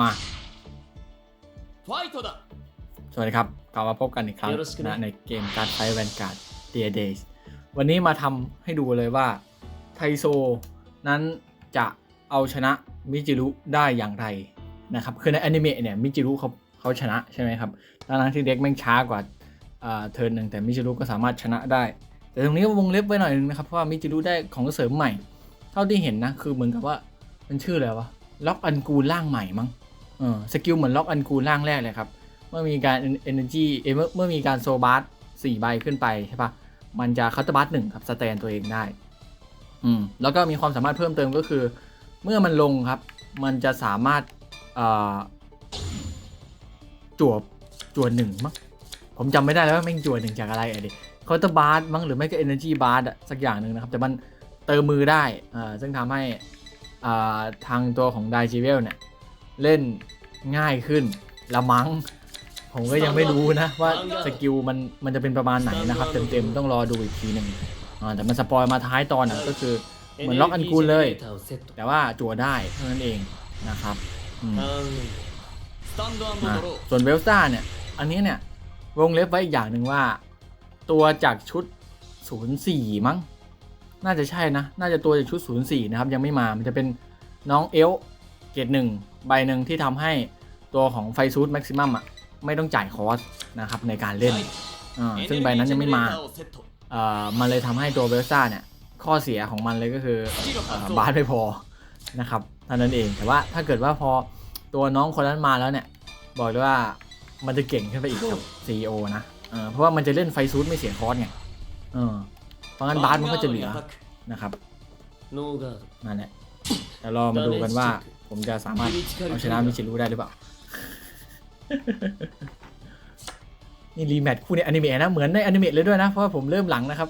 มาสวัสดีครับกลับมาพบกันอีกครั้งนะในเกมการไฟแวนการ์ดเดียเดย์วันนี้มาทำให้ดูเลยว่าไทโซนั้นจะเอาชนะมิจิรุได้อย่างไรนะครับ คือในอนิเมะเนี่ยมิจิรุเขาเขาชนะใช่ไหมครับทั้งที่เด็กแม่งช้ากว่าเทิร์นหนึ่งแต่มิจิรุก็สามารถชนะได้ แต่ตรงนี้วงเล็บไว้หน่อยนึงนะครับเพราะว่ามิจิรุได้ของเสริมใหม่ เท่าที่เห็นนะคือเหมือนกับว่ามันชื่ออะไรวะล็อกอันกูล่างใหม่มั้ง เออสกิลเหมือนล็อกอันกูลร่างแรกเลยครับ เมื่อมีการ energy เอเมื่อเมื่อมีการโซบาร์สี่ใบขึ้นไปใช่ปะมันจะคัตเตอร์บัสหนึ่งครับสแตนตัวเองได้ อืม แล้วก็มีความสามารถเพิ่มเติมก็คือ เมื่อมันลงครับ มันจะสามารถอ่อจวบจวดหนึ่งมั้งผมจำไม่ได้แล้วว่าแม่งจวดหนึ่งจากอะไรอะดิคัตเตอร์สมั้งหรือไม่ก็ energy bar อะสักอย่างหนึ่งนะครับ แต่มันเติมมือได้อ่าซึ่งทำให้อ่าทางตัวของไดจิเวลเนี่ย เล่นง่ายขึ้นละมั้ง ผมก็ยังไม่รู้นะว่าสกิลมันมันจะเป็นประมาณไหนนะครับ เต็มๆต้องรอดูอีกทีหนึ่งแต่มันสปอยมาท้ายตอนอะก็คือเหมือนล็อกอันกูลเลย แต่ว่าจั่วได้เท่านั้นเองนะครับส่วนเวลซ่าเนี่ย อันนี้เนี่ยวงเล็บไว้อีกอย่างหนึ่งว่า ตัวจากชุด 04 มั้ง น่าจะใช่นะ น่าจะตัวจากชุด 04 นะครับ ยังไม่มา มันจะเป็นน้องเอลเกตหนึ่ง ใบหนึ่งที่ทำให้ตัวของไฟซูดแม็กซิมัมอะไม่ต้องจ่ายคอสนะครับในการเล่นอ่าซึ่งใบนั้นยังไม่มาอ่อมันเลยทำให้ตัวเบลซ่าเนี่ยข้อเสียของมันเลยก็คืออบาสไม่พอนะครับเท่านั้นเองแต่ว่าถ้าเกิดว่าพอตัวน้องคนนั้นมาแล้วเนี่ย บอกเลยว่ามันจะเก่งขึ้นไปอีกครับซีโอนะเออเพราะว่ามันจะเล่นไฟซูดไม่เสียคอสไงเออเพราะงั้นบาสมันก็จะเหลือนะครับนั่นแหละเดี๋ยวรอมาดูกันว่า ผมจะสามารถเอาชนะมิชิรุได้หรือเปล่า นี่รีแมทคู่ในอนิเมะนะ เหมือนในอนิเมะเลยด้วยนะ เพราะผมเริ่มหลังนะครับ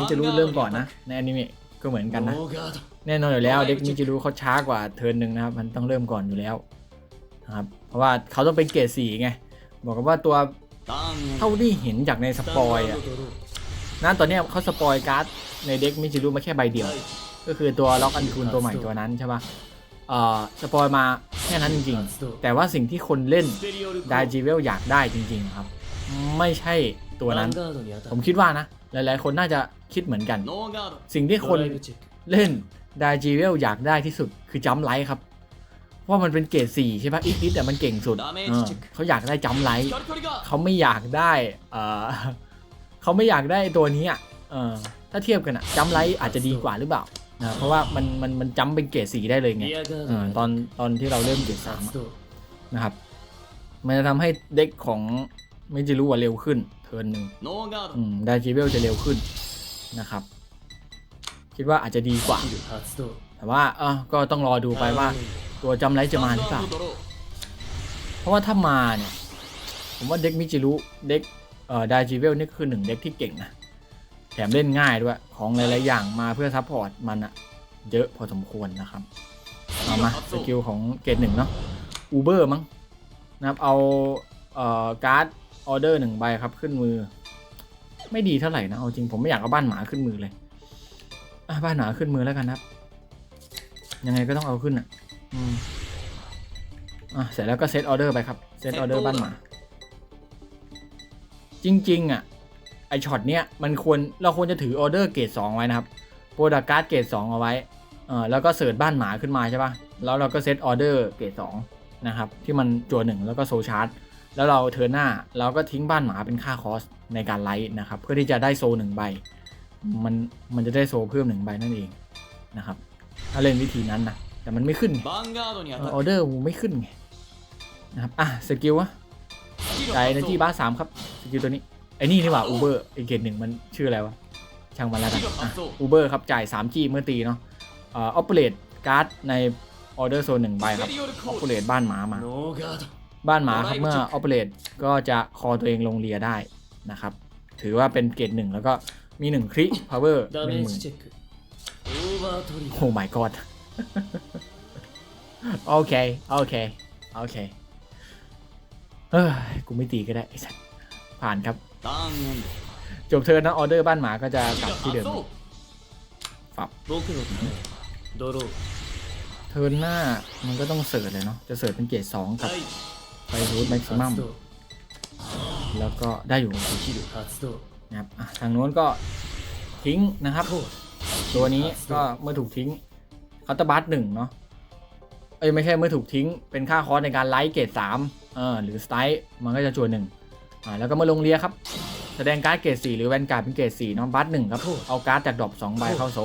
มิจิรุเริ่มก่อนนะ ในอนิเมะก็เหมือนกันนะ แน่นอนอยู่แล้วเด็กมิจิรุเขาช้ากว่าเทิร์นหนึ่งนะครับ มันต้องเริ่มก่อนอยู่แล้วนะครับเพราะว่าเขาต้องเป็นเกรดสี่ไง บอกกันว่าตัวเท่าที่เห็นจากในสปอยอะนั่นตอนนี้เขาสปอยการ์ดในเด็กมิจิรุมาแค่ใบเดียว ก็คือตัวล็อกอันคูนตัวใหม่ตัวนั้นใช่ปะ สปอยมาแค่นั้นจริงๆ แต่ว่าสิ่งที่คนเล่นไดจีเวลอยากได้จริงๆครับ ไม่ใช่ตัวนั้น ผมคิดว่านะ หลายๆ คนน่าจะคิดเหมือนกัน สิ่งที่คนเล่นไดจีเวลอยากได้ที่สุดคือจัมไลท์ครับเพราะมันเป็นเกรดสี่ใช่ปะอีกนิดแต่มันเก่งสุด เขาอยากได้จัมไลท์เขาไม่อยากได้เเขาไม่อยากได้ตัวนี้อะถ้าเทียบกันอะจัมไลท์อาจจะดีกว่าหรือเปล่า นะเพราะว่ามันมันมันจำเป็นเกรดสีได้เลยไงอตอนตอนที่เราเริ่มเกรดสามนะครับ มันจะทำให้เด็กของไม่จิรู้ว่าเร็วขึ้น เทิร์นหนึ่งอืมไจิเวลจะเร็วขึ้นนะครับ คิดว่าอาจจะดีกว่า แต่ว่าเออก็ต้องรอดูไปว่าตัวจำไรจะมาหรือเปล่า เพราะว่าถ้ามาเนี่ย ผมว่าเด็กมิจิรุเด็กเอ่อไดจิเวลนี่คือหนึ่งเด็กที่เก่งนะ แถมเล่นง่ายด้วย ของหลาย ๆ อย่างมาเพื่อซัพพอร์ตมันอะเยอะพอสมควรนะครับ เอามาสกิลของเกรดหนึ่งเนาะอูเบอร์มั้งนะครับเอาเอ่อการ์ดออเดอร์หนึ่งใบครับขึ้นมือ ไม่ดีเท่าไหร่นะ เอาจริงผมไม่อยากเอาบ้านหมาขึ้นมือเลยอะบ้านหมาขึ้นมือแล้วกันครับ ยังไงก็ต้องเอาขึ้นอะอืมอะเสร็จแล้วก็เซตออเดอร์ไปครับ เซตออเดอร์บ้านหมา จริง ๆ อะ ไอช็อตเนี้ยมันควรเราควรจะถือออเดอร์เกรดสองไว้นะครับโปรดักการ์ดเกรดสองเอาไว้เออแล้วก็เสิร์ชบ้านหมาขึ้นมาใช่ปะ่ะแล้วเราก็เซตออเดอร์เกรดสองนะครับที่มันจัวหนึ่งแล้วก็โซชาร์ตแล้วเราเทิร์นหน้าเราก็ทิ้งบ้านหมาเป็นค่าคอสในการไลท์นะครับ เพื่อที่จะได้โซหนึ่งใบ มันมันจะได้โซเพิ่มหนึ่งใบนั่นเองนะครับถ้าเล่นวิธีนั้นนะแต่มันไม่ขึ้นออเดอร์มูไม่ขึ้นไงนะครับอะสกิลวะใจเอนจีบ้าสามครับสกิลตัวนี้ ไอ้นี่นี่หว่าอูเบอร์อีกเกตหนึ่งมันชื่ออะไรวะ ช่างมันแล้วกันอูเบอร์ครับ จ่าย 3G เมื่อตีเนาะออปเปเรตการ์ดในออเดอร์โซนหนึ่งใบครับออปเปเรตบ้านหมามา บ้านหมาครับเมื่อออปเปเรตก็จะคอตัวเองลงเรียได้นะครับ ถือว่าเป็นเกตหนึ่งแล้วก็มีหนึ่งคลิกพาวเวอร์หนึ่งม่นโอ้ my god โอเค โอเค โอเคเฮ้ยกูไม่ตีก็ได้ไอ้สัสผ่านครับ จบเทอร์นนะออเดอร์บ้านหมาก็จะกลับที่เดิมปรับโดโรเทอร์นหน้ามันก็ต้องเสิร์ฟเลยเนาะจะเสิร์ฟเป็นเกรดสองกับไปรูทแม็กซิมัมแล้วก็ได้อยู่นะครับทางโน้นก็ทิ้งนะครับตัวนี้ก็เมื่อถูกทิ้งคัตเตอร์บัสหนึ่งเนาะเอ้ยไม่ใช่เมื่อถูกทิ้งเป็นค่าคอสในการไลท์เกรดสามเออหรือสไตล์มันก็จะจวนหนึ่ง อ่าแล้วก็มาลงเลียครับ แสดงการ์ดเกรดสี่หรือแวนการ์ดเป็นเกรดสี่น้องบัตหนึ่งครับเอาการ์ดจากดรอปสองใบเข้าโซ่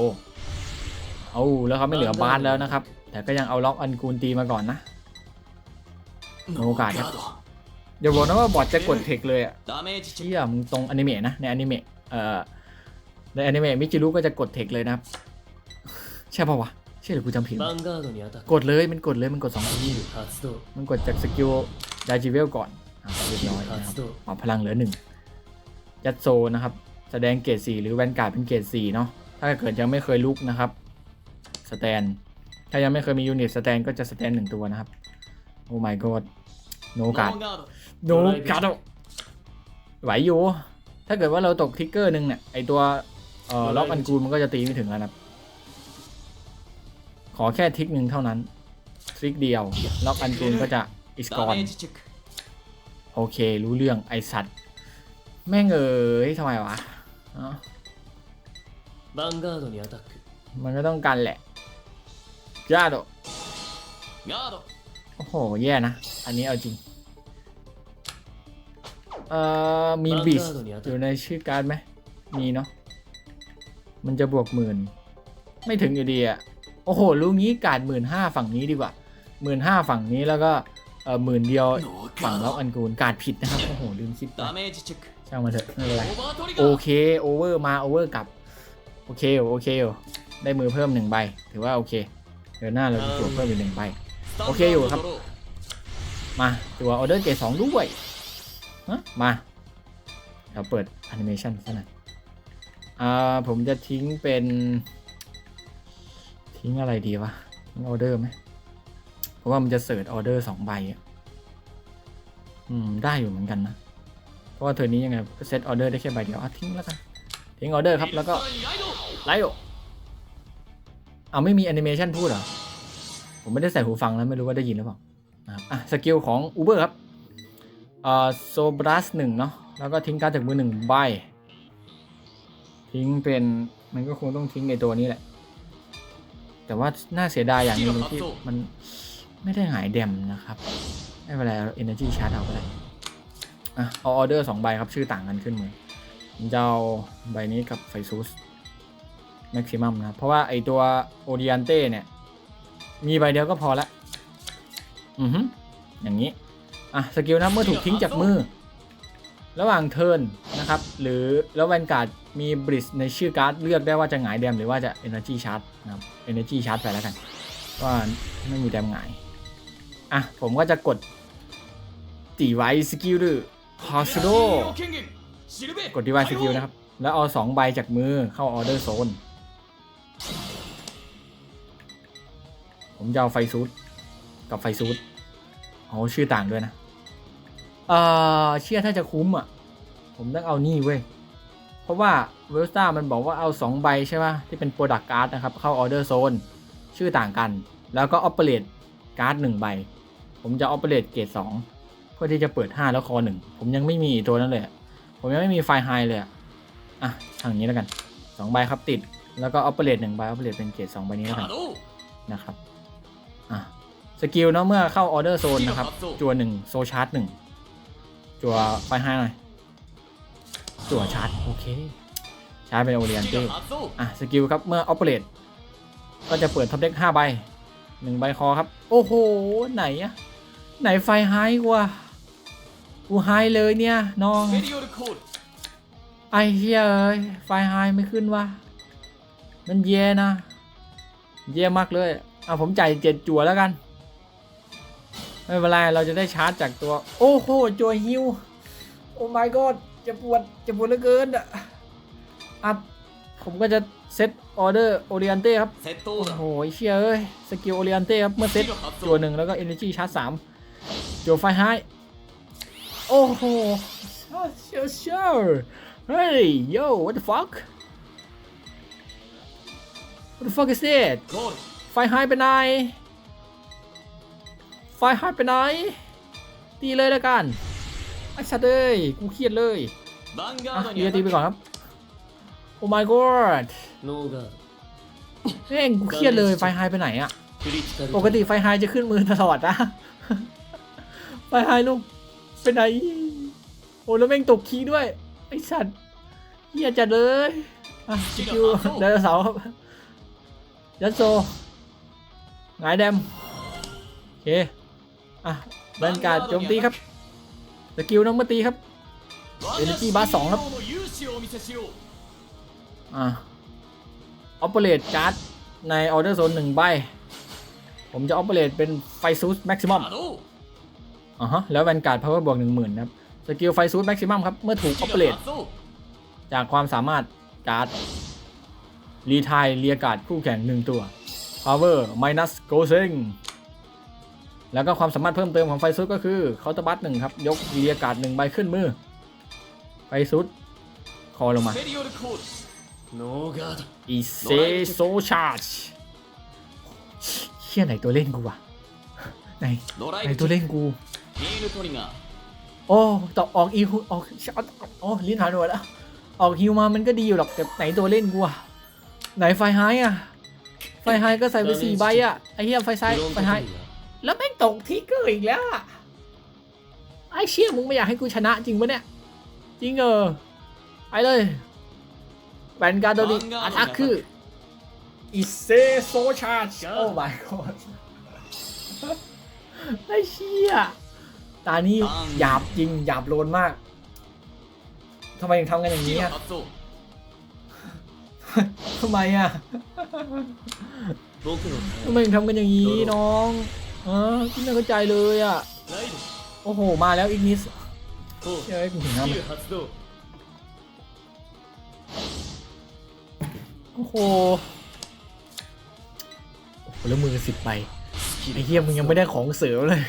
เอาแล้วเขาไม่เหลือบัตแล้วนะครับ แต่ก็ยังเอาล็อกอันกูนตีมาก่อนนะโอกาสครับอยวบอกนะว่าบอดจะกดเทคเลยอะเชี่ยมตรงอนิเมะนะในอนิเมะเอ่อในอนิเมะมิจิรุก็จะกดเทคเลยนะครับใช่ป่าวะใช่หรือกูจำผิดกดเลยมันกดเลยมันกดสองทีมันกดจากสกิลดาจิเวลก่อน อะเรียบร้อยนะครับอ๋อพลังเหลือหนึ่งยัดโซนะครับ แสดงเกรดสี่หรือแวนการ์ดเป็นเกรดสี่เนาะถ้าเกิดยังไม่เคยลุกนะครับสแตน ถ้ายังไม่เคยมียูนิตสแตนก็จะสแตนหนึ่งตัวนะครับ โอ้ my god โนกาดโนกาดไหวอยู่ ถ้าเกิดว่าเราตกทิกเกอร์หนึ่งเนี่ยไอตัวเออล็อกอันกูมันก็จะตีไม่ถึงแล้รับขอแค่ทิกหนึ่งเท่านั้น ทริกเดียว ล็อกอันกูก็จะอิสกอน โอเค รู้เรื่องไอสัตว์ แม่งเอ๋ยทำไมวะบังการ์ดนี่อัตักมันก็ต้องการแหละยาโดยาโดโอ้โห แย่นะ อันนี้เอาจริง เอ่อ มีบิสอยู่ในชื่อการไหม มีเนาะ มันจะบวกหมื่น ไม่ถึงอยู่ดีอะโอ้โห รู้งี้การหมื่นห้าฝั่งนี้ดีกว่าหมื่นห้าฝั่งนี้แล้วก็ เออหมื่นเดียวฝั่งล็อกอันกูนการผิดนะครับโอ้โหลืมคิดไปช่างมาเถอะไม่เป็นไรโอเคโอเวอร์มาโอเวอร์กลับโอเคโอเคได้มือเพิ่มหนึ่งใบ ถือว่าโอเคเดือนหน้าเราจะตัวเพิ่มอีกหนึ่งใบโอเคอยู่ครับ มาตัวออเดอร์เกตสองด้วยมาเราเปิดแอนิเมชันขนาดอ่าผมจะทิ้งเป็น ทิ้งอะไรดีวะทิ้งออเดอร์ไหม เพราะว่ามันจะเสิร์ชออเดอร์สองใบอืม ได้อยู่เหมือนกันนะ เพราะว่าเธอนี้ยังไงเซตออเดอร์ได้แค่ใบเดียวอะทิ้งแล้วกันทิ้งออเดอร์ครับแล้วก็ไลโอเอาไม่มีแอนิเมชันพูดเหรอ ผมไม่ได้ใส่หูฟังแล้วไม่รู้ว่าได้ยินหรือเปล่านะครับอะสกิลของอูเบอร์ครับอ่าโซบรัสหนึ่งเนาะแล้วก็ทิ้งการจากมือหนึ่งใบ ทิ้งเป็นมันก็คงต้องทิ้งในตัวนี้แหละ แต่ว่าน่าเสียดายอย่างนึงที่มัน ไม่ได้หายแดมนะครับ ไม่เป็นไรเอา Energy Charge เอาก็ได้อะเอาออเดอร์สองใบครับ ชื่อต่างกันขึ้นมือจะเอาใบนี้กับไฟซูสแม็กซิมัมนะ เพราะว่าไอตัวโอเดิอันเต้เนี่ย มีใบเดียวก็พอละ อือฮึอย่างนี้ อะ สกิลนะ เมื่อถูกทิ้งจากมือ ระหว่างเทิร์นนะครับ หรือแล้วแวนการ์ดมีบริสในชื่อการ์ดเลือกได้ว่าจะหงายแดมหรือว่าจะ Energy Charge นะครับ Energy Charge ไปแล้วกัน ว่าไม่มีแดมหงาย อะ ผมก็จะกดตีไวสกิลด์คอฮอสโดกดดีไวสกิลนะครับ แล้วเอาสองใบจากมือเข้าออเดอร์โซน ผมจะเอาไฟซูดกับไฟซูดโอ้ชื่อต่างด้วยนะ เออเชื่อถ้าจะคุ้มอะ ผมต้องเอานี่เว้ย เพราะว่าเวลสตามันบอกว่าเอาสองใบใช่ไหมที่เป็นโปรดักการ์ดนะครับ เข้าออเดอร์โซน ชื่อต่างกัน แล้วก็ออปเปอเรตการ์ดหนึ่งใบ ผมจะออเปเรตเกรดสองเพื่อที่จะเปิด 5 แล้วคอหนึ่งผมยังไม่มีตัวนั้นเลยผมยังไม่มีไฟไฮเลยอะอะทางนี้แล้วกัน2ใบครับติดแล้วก็ออเปอเรตหนึ่งใบออเปเรตเป็นเกรดสองใบนี้แล้วกันนะครับอะสกิลเนาะเมื่อเข้าออเดอร์โซนนะครับ จัวหนึ่งโซชาร์จหนึ่งจัวไฟไฮหน่อยจัวชาร์จโอเคชาร์จเป็นโอเรียนเต้อะสกิลครับเมื่อออเปอเรตก็จะเปิดท็อปเด็กห้าใบหนึ่งใบคอครับ โอ้โห ไหนอะ ไหนไฟไฮกวะกูไฮเลยเนี่ยน้องไอ้เฮียเอ้ยไฟไฮไม่ขึ้นวะมันเย่นะ เย่มากเลยอะผมจ่ายเจ็ดจั่วแล้วกัน ไม่เป็นไรเราจะได้ชาร์จจากตัว โอ้โหจัวฮิวโอ้ my god จะปวดจะปวดเหลือเกินอะอะผมก็จะเซตออเดอร์โอเรียนเต้ครับ เซตตู้โอ้โหเชี่ยเอ้ย สกิลโอเรียนเต้ครับ เมื่อเซตจัวหนึ่งแล้วก็เอเนจีชาร์จสาม โจไฟไฮโอ้โหเชียวเชียวเฮ้ย yo what the fuck what the fuck is it ไฟไฮไปไหน ไฟไฮไปไหน ตีเลยแล้วกันไอ้ชัดเลยกูเครียดเลยเดี๋ยวตีไปก่อนครับ โอ้ my god เร่งกูเครียดเลยไฟไฮไปไหนอะปกติไฟไฮจะขึ้นมือตลอดนะ ไปหายลูกเป็นไงโอ้แล้วแม่งตกคีด้วย ไอ้สัตว์เหี้ยจัดเลยจิคิวไดโนเสาครับ ยันโซหงายแดม โอเค อะเล่นการโจมตีครับสกิลน้องมาตีครับเอเนจีบาสองครับ อะออปเปเรตการ์ดในออเดอร์โซนหนึ่งใบ ผมจะออปเปเรตเป็นไฟซูสแม็กซิมัม อะฮะ แล้วแวนการ์ดพาวเวอร์บวกหนึ่งหมื่นครับสกิลไฟซูดแม็กซิมัมครับ เมื่อถูกออเปเรตจากความสามารถการ์ดรีทายเรียการ์ดคู่แข่งหนึ่งตัวพาวเวอร์มายนัสโกเซงแล้วก็ความสามารถเพิ่มเติมของไฟซูดก็คือเคาน์เตอร์บัตหนึ่งครับ ยกเรียการ์ดหนึ่งใบขึ้นมือ ไฟซูดคอลงมาอีเซโซชาร์จเชี่ยไหนตัวเล่นกูวะไหนไหนตัวเล่นกู โอ้ตอกออกอีคูออกโอ้ลิ้นหายหมดแล้วออกฮิวมามันก็ดีอยู่หรอกแต่ไหนตัวเล่นกูอะไหนไฟไฮอะไฟไฮก็ใส่ไปสี่ใบอะไอเฮียไฟไซไฟไฮแล้วแม่งตกทิกเกอร์อีกแล้วอะไอเชี่ยมึงไม่อยากให้กูชนะจริงปะเนี่ยจริงเออไปเลยแบนการ์ดดิอัตคืออิเซโซชาโอ้ my god ไอเชี่ย ตานี้หยาบจริงหยาบโลนมากทำไมถึงทำกันอย่างนี้อะทำไมอะทำไมถึงทำกันอย่างนี้น้องเออที่ไม่เข้าใจเลยอะโอ้โหมาแล้วอีกนิสเฮ้ยกูเห็นน้ำโอ้โหแล้วมือสิบไปไอ้เหี้ยมึงยังไม่ได้ของเสริมเลย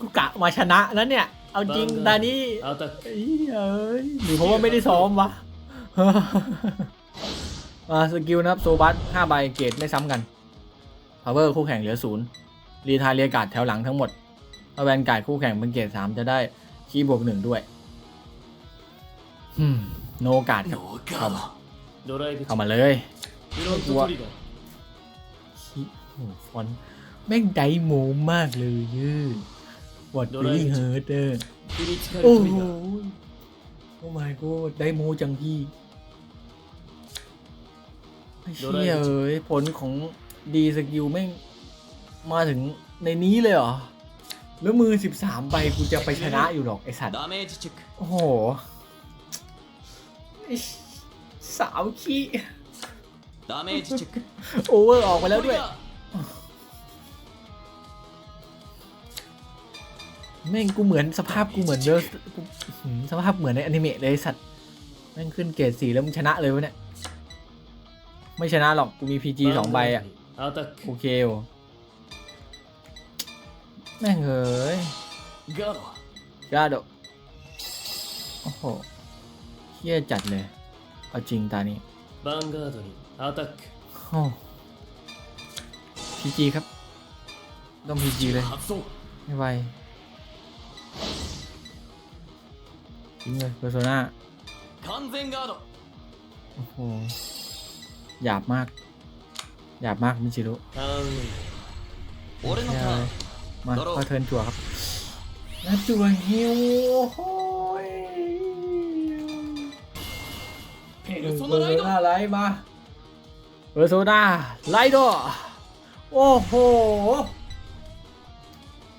กูกะมาชนะแล้วเนี่ย เอาจริงตานี้เอาแต่เอ้ยหรือเพราะว่าไม่ได้ซ้อมวะมาสกิลนะครับโซบัสห้าใบเกรดไม่ซ้ำกันพาวเวอร์คู่แข่งเหลือศูนย์รีทายเรียกาดแถวหลังทั้งหมดถ้าแวนการ์ดคู่แข่งเป็นเกรดสามจะได้ขี้บวกหนึ่งด้วยโนกาดครับเข้ามาเข้ามาเลยตัวฟอนแม่งไดโมมากเลยยืด วอดบิลลี่เฮิร์เตอร์โอ้โหโอ้ my god ได้โมจังพี่เชี่ยเอ้ยผลของดีสกิลแม่งมาถึงในนี้เลยเหรอ แล้วมือ 13ใบกูจะไปชนะอยู่หรอก ไอสัตว์ โอ้โหสาวขี้โอเวอร์ออกไปแล้วด้วย แม่งกูเหมือนสภาพกูเหมือนเยอะสภาพเหมือนในอนิเมะเลยสัตว์แม่งขึ้นเกรดสี่แล้วมึงชนะเลยวะเนี่ย ไม่ชนะหรอกกูมีพีจีสองใบอะโอเคโอ้แม่งเอ้ยกาโดโอ้โหเฮี้ยจัดเลย เอาจริงตานี้บังการ์ดนี่อาตักพีจีครับ ต้องพีจีเลยไม่ไหวิงเลยเพอร์โซนาโอ้โหหยาบมาก หยาบมากมิชิโร่มาพอเทินจั่วครับนัดจั่วฮิวโอ้ยเออโซนาไลมาเบอร์โซนาไลดอโอ้โห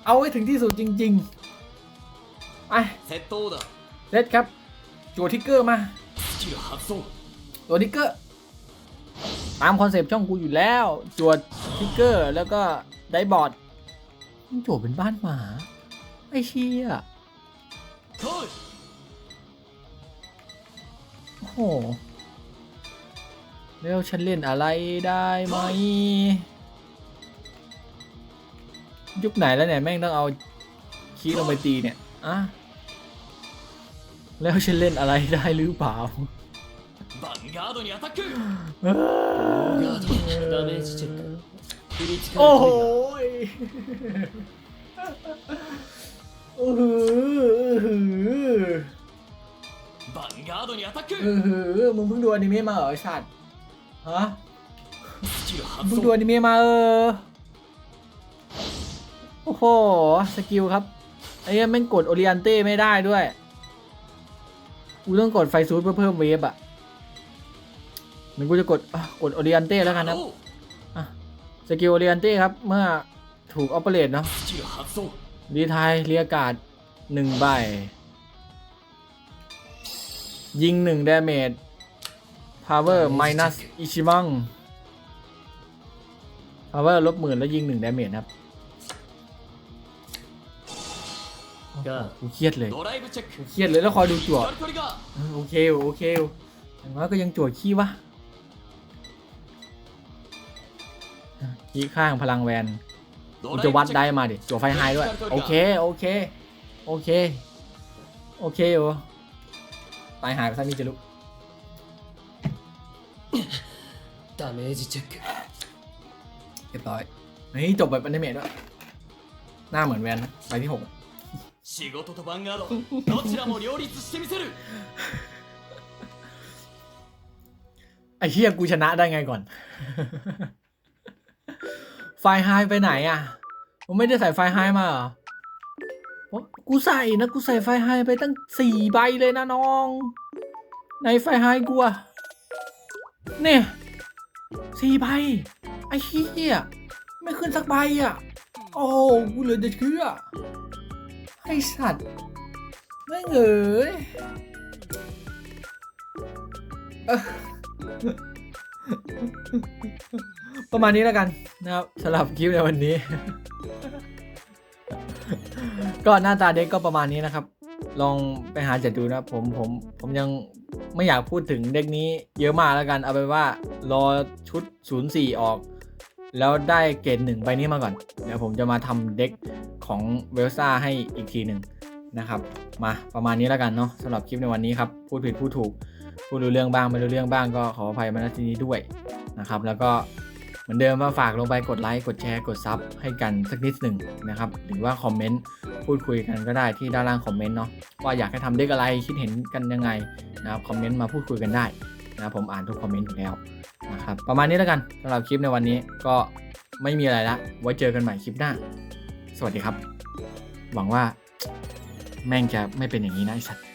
เอาให้ถึงที่สุดจริงๆไอ้ เลดครับจัวทิกเกอร์มาตัวทิกเกอร์ตามคอนเซปต์ช่องกูอยู่แล้วจัวทิกเกอร์แล้วก็ไดบอร์ดจัวเป็นบ้านหมา ไอ้เชี่ยโอ้โหแล้วฉันเล่นอะไรได้ไหมยุคไหนแล้วเนี่ย แม่งต้องเอาคีลงไปตีเนี่ย อะ แล้วฉันเล่นอะไรได้หรือเปล่า ヴァンガードにアタック เอ้ย ガードダメージチェッククリティカル โอ้โห トリガー อือหืออือหือ ヴァンガードにアタック อือหือมึงเพิ่งดูอนิเมะมาเหรอไอ้สัตว์ฮะ スキル発 เพิ่ง 動 ดูอนิเมะมาเออ โอ้โห สกิลครับ ไอ้เหี้ยแม่งกดโอริอันเต้ไม่ได้ด้วย กูต้องกดไฟซูดเพื่อเพิ่มเวฟอะเหมือนกูจะกดกดโอเรียนเต้แล้วกันนะสกิลโอเรียนเต้ครับ เมื่อถูกออปเปอเรตเนาะดีไทยเรียกาศหนึ่งใบ ยิงหนึ่งดาเมจพาวเวอร์ไมนัสอิชิมังพาวเวอร์ลบหมื่นแล้วยิงหนึ่งดาเมจครับ ก็กูเครียดเลยกูเครียดเลยแล้วคอยดูจั่วโอเคโอเคแต่ว่าก็ยังจั่วขี้วะขี้ข้างพลังแวนกูจะวัดได้มาดิจั่วไฟไฮด้วย โอเคโอเค โอเค โอเคโอตายหายไปซะนี่จะลุกดาเมจเช็คเรียบร้อยเฮ้ยจบแบบอันเดเมดด้วยหน้าเหมือนแวนไปที่หก 仕事とヴァンガードどちらも両立してみせる ไอ้เฮียกูชนะได้ไงก่อน ไฟไฮไปไหนอ่ะผมไม่ได้ใส่ไฟไฮมาเหรอโอ๊ะกูใส่นะ กูใส่ไฟไฮไปตั้งสี่ใบเลยนะน้อง ในไฟไฮกูอะเนี่ยสี่ใบ ไอ้เฮียไม่ขึ้นสักใบอ่ะ โอ้กูเหลยจะเชื่อ ไอ้สัตว์ไม่เอ๋ยประมาณนี้แล้วกันนะครับสำหรับคลิปในวันนี้ ก็หน้าตาเด็กก็ประมาณนี้นะครับ ลองไปหาจัดดูนะผมผมผมยังไม่อยากพูดถึงเด็กนี้เยอะมากแล้วกัน เอาไปว่ารอชุด 04 ออก แล้วได้เกรดหนึ่งใบนี้มาก่อน เดี๋ยวผมจะมาทำเด็กของเวลซ่าให้อีกทีหนึ่งนะครับ มาประมาณนี้แล้วกันเนาะสำหรับคลิปในวันนี้ครับ พูดผิดพูดถูก พูดรู้เรื่องบ้างไม่รู้เรื่องบ้างก็ขออภัยมาณที่นี้ด้วยนะครับ แล้วก็เหมือนเดิมมาฝากลงไปกดไลค์กดแชร์กดซับให้กันสักนิดหนึ่งนะครับ หรือว่าคอมเมนต์พูดคุยกันก็ได้ที่ด้านล่างคอมเมนต์เนาะว่าอยากให้ทำเด็กอะไรคิดเห็นกันยังไงนะครับคอมเมนต์มาพูดคุยกันได้ นะผมอ่านทุกคอมเมนต์อยู่แล้วนะครับประมาณนี้แล้วกันสำหรับคลิปในวันนี้ก็ไม่มีอะไรละไว้เจอกันใหม่คลิปหน้า สวัสดีครับ หวังว่าแม่งจะไม่เป็นอย่างนี้นะไอสัตว